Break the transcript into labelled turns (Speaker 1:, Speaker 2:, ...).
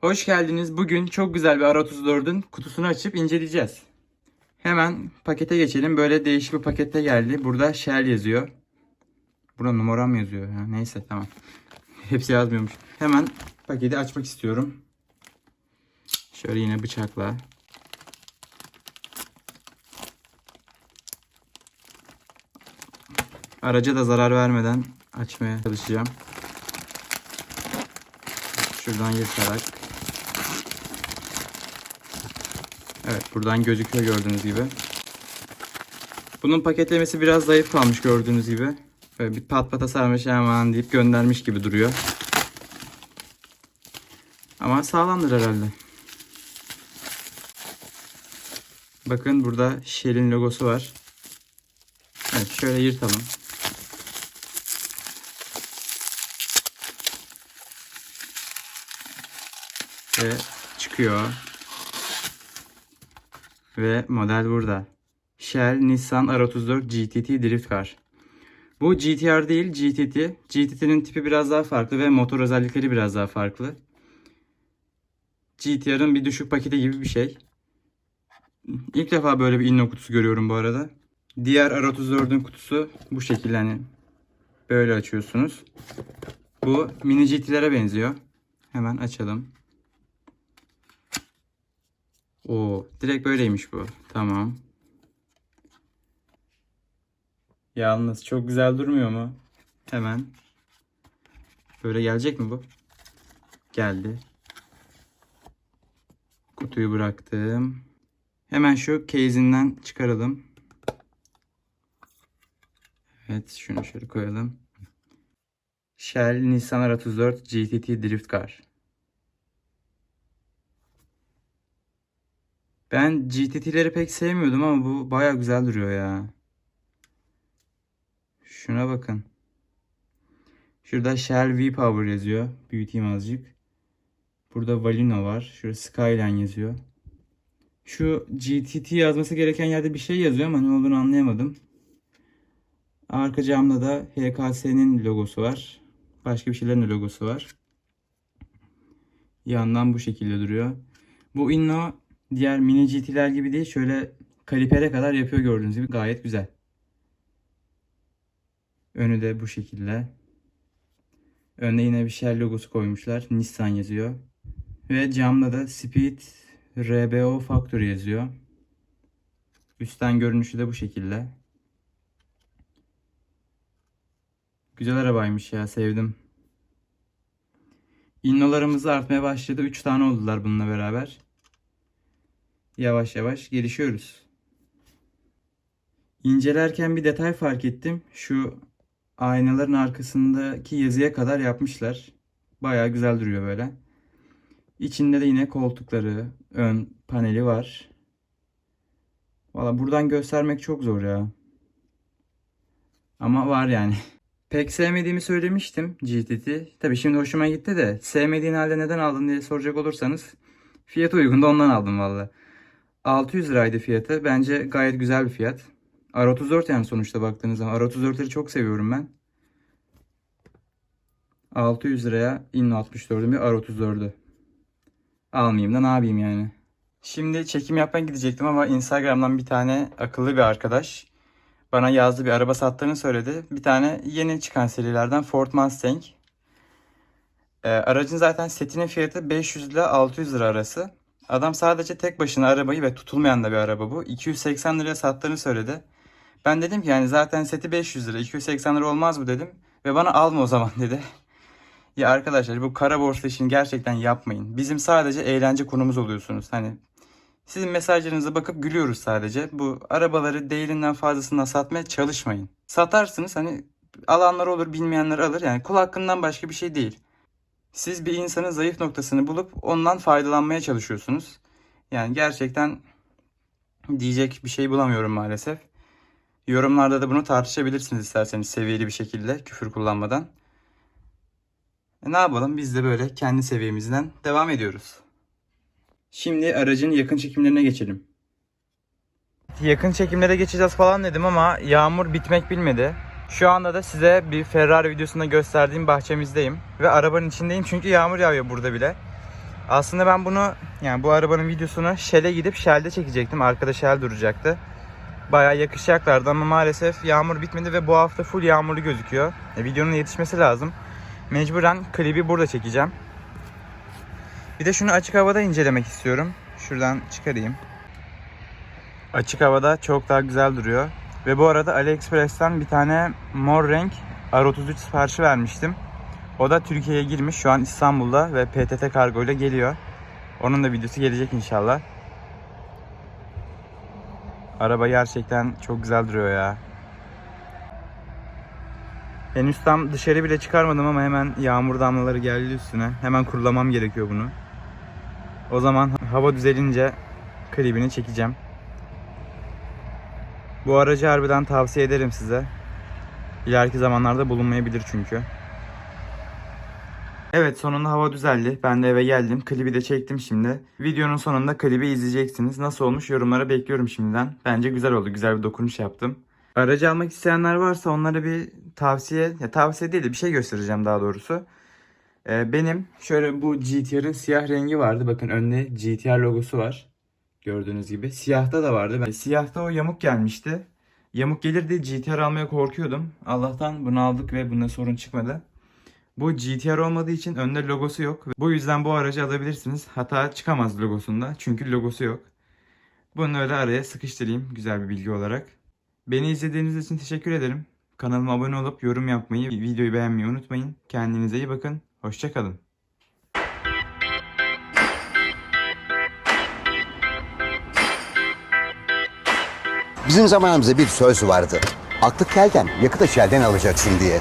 Speaker 1: Hoş geldiniz. Bugün çok güzel bir R34'ün kutusunu açıp inceleyeceğiz. Hemen pakete geçelim. Böyle değişik bir pakette geldi. Burada Shell yazıyor. Burada numaram yazıyor. Ya. Neyse tamam. Hepsi yazmıyormuş. Hemen paketi açmak istiyorum. Şöyle yine bıçakla. Araca da zarar vermeden açmaya çalışacağım. Şuradan yırtarak. Evet buradan gözüküyor gördüğünüz gibi. Bunun paketlemesi biraz zayıf kalmış gördüğünüz gibi. Böyle bir pat pata sarmış hemen deyip göndermiş gibi duruyor. Ama sağlamdır herhalde. Bakın burada Shell'in logosu var. Evet şöyle yırtalım. Ve çıkıyor. Ve model burada. Shell Nissan R34 GTT Drift Car. Bu GTR değil GTT. GTT'nin tipi biraz daha farklı ve motor özellikleri biraz daha farklı. GTR'ın bir düşük paketi gibi bir şey. İlk defa böyle bir inno kutusu görüyorum bu arada. Diğer R34'ün kutusu bu şekilde hani böyle açıyorsunuz. Bu mini GT'lere benziyor. Hemen açalım. O direkt böyleymiş bu. Tamam. Yalnız çok güzel durmuyor mu? Hemen. Böyle gelecek mi bu? Geldi. Kutuyu bıraktım. Hemen şu case'inden çıkaralım. Evet şunu şöyle koyalım. Shell Nissan R34 GTT Drift Car. Ben GTT'leri pek sevmiyordum ama bu baya güzel duruyor ya. Şuna bakın. Şurada Shell V-Power yazıyor. Büyüteyim azıcık. Burada Valino var. Şurada Skyline yazıyor. Şu GTT yazması gereken yerde bir şey yazıyor ama ne olduğunu anlayamadım. Arka camda da HKS'nin logosu var. Başka bir şeylerin de logosu var. Yandan bu şekilde duruyor. Bu Inno diğer mini GT'ler gibi değil. Şöyle kalipere kadar yapıyor gördüğünüz gibi. Gayet güzel. Önü de bu şekilde. Önde yine bir Shell logosu koymuşlar. Nissan yazıyor. Ve camda da Speed RBO Factory yazıyor. Üstten görünüşü de bu şekilde. Güzel arabaymış ya sevdim. İnnolarımız artmaya başladı. 3 tane oldular bununla beraber. Yavaş yavaş gelişiyoruz. İncelerken bir detay fark ettim. Şu aynaların arkasındaki yazıya kadar yapmışlar. Baya güzel duruyor böyle. İçinde de yine koltukları, ön paneli var. Valla buradan göstermek çok zor ya. Ama var yani. Pek sevmediğimi söylemiştim GTT. Tabi şimdi hoşuma gitti de sevmediğin halde neden aldın diye soracak olursanız fiyatı uygun da ondan aldım valla. 600 liraydı fiyatı. Bence gayet güzel bir fiyat. R34 yani sonuçta baktığınız zaman. R34'leri çok seviyorum ben. 600 liraya Inno 64'ün bir R34'ü. Almayayım da ne yapayım yani. Şimdi çekim yapmaya gidecektim ama Instagram'dan bir tane akıllı bir arkadaş bana yazdı bir araba sattığını söyledi. Bir tane yeni çıkan serilerden Ford Mustang. Ee, aracın zaten setinin fiyatı 500 ile 600 lira arası. Adam sadece tek başına arabayı ve tutulmayan da bir araba bu. 280 liraya sattığını söyledi. Ben dedim ki yani zaten seti 500 lira 280 lira olmaz mı dedim. Ve bana alma o zaman dedi. Ya arkadaşlar bu kara borsa işini gerçekten yapmayın. Bizim sadece eğlence konumuz oluyorsunuz. Hani sizin mesajlarınıza bakıp gülüyoruz sadece. Bu arabaları değerinden fazlasına satmaya çalışmayın. Satarsınız hani alanlar olur bilmeyenler alır. Yani kul hakkından başka bir şey değil. Siz bir insanın zayıf noktasını bulup ondan faydalanmaya çalışıyorsunuz. Yani gerçekten diyecek bir şey bulamıyorum maalesef. Yorumlarda da bunu tartışabilirsiniz isterseniz seviyeli bir şekilde küfür kullanmadan. E ne yapalım biz de böyle kendi seviyemizden devam ediyoruz. Şimdi aracın yakın çekimlerine geçelim. Yakın çekimlere geçeceğiz falan dedim ama yağmur bitmek bilmedi. Şu anda da size bir Ferrari videosunda gösterdiğim bahçemizdeyim. Ve arabanın içindeyim çünkü yağmur yağıyor burada bile. Aslında ben bunu yani bu arabanın videosunu Shell'e gidip Shell'de çekecektim. Arkada Shell duracaktı. Bayağı yakışacaklardı ama maalesef yağmur bitmedi ve bu hafta full yağmurlu gözüküyor. E, videonun yetişmesi lazım. Mecburen klibi burada çekeceğim. Bir de şunu açık havada incelemek istiyorum. Şuradan çıkarayım. Açık havada çok daha güzel duruyor. Ve bu arada AliExpress'ten bir tane mor renk R33 siparişi vermiştim. O da Türkiye'ye girmiş. Şu an İstanbul'da ve PTT kargo ile geliyor. Onun da videosu gelecek inşallah. Araba gerçekten çok güzel duruyor ya. Henüz tam dışarı bile çıkarmadım ama hemen yağmur damlaları geldi üstüne. Hemen kurulamam gerekiyor bunu. O zaman hava düzelince klibini çekeceğim. Bu aracı harbiden tavsiye ederim size. İleriki zamanlarda bulunmayabilir çünkü. Evet sonunda hava düzeldi. Ben de eve geldim. Klibi de çektim şimdi. Videonun sonunda klibi izleyeceksiniz. Nasıl olmuş yorumlara bekliyorum şimdiden. Bence güzel oldu. Güzel bir dokunuş yaptım. Aracı almak isteyenler varsa onlara bir tavsiye, ya tavsiye değil de bir şey göstereceğim daha doğrusu. Ee, benim şöyle bu GTR'ın siyah rengi vardı. Bakın önde GTR logosu var. Gördüğünüz gibi. Siyahta da vardı. Ben, siyahta o yamuk gelmişti. Yamuk gelir diye GTR almaya korkuyordum. Allah'tan bunu aldık ve bunda sorun çıkmadı. Bu GTR olmadığı için önde logosu yok. Bu yüzden bu aracı alabilirsiniz. Hata çıkamaz logosunda. Çünkü logosu yok. Bunu öyle araya sıkıştırayım güzel bir bilgi olarak. Beni izlediğiniz için teşekkür ederim. Kanalıma abone olup yorum yapmayı, videoyu beğenmeyi unutmayın. Kendinize iyi bakın. Hoşçakalın.
Speaker 2: Bizim zamanımızda bir söz vardı. Aklı kelden, yakıt da şelden alacaksın diye.